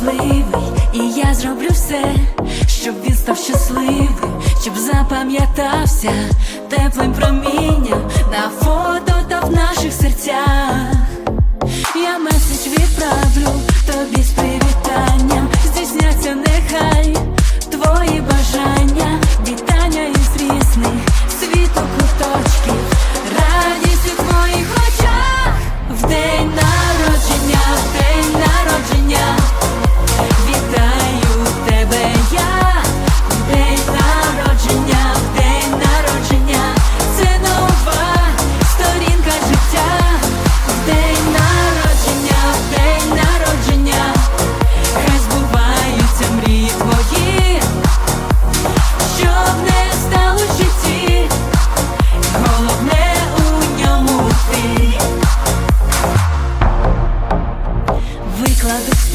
особливий, і я зроблю все, щоб він став щасливий, щоб запам'ятався теплим промінням на фото та в наших серцях.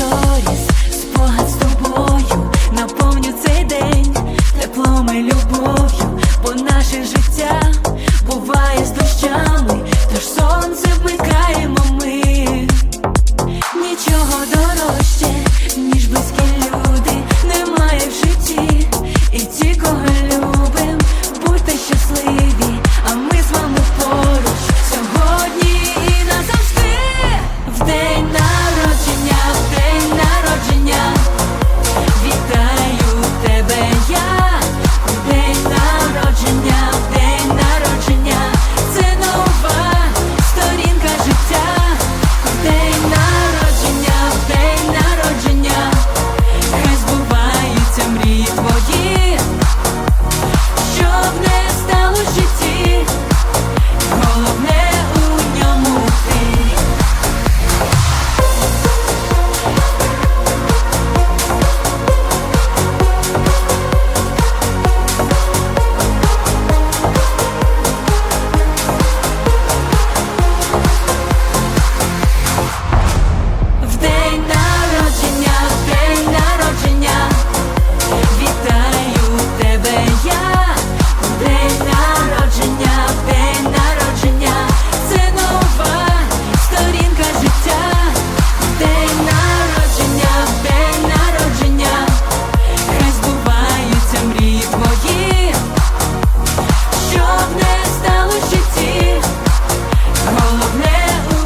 сторіс, спогад з тобою, наповню цей день, теплом і любов'ю.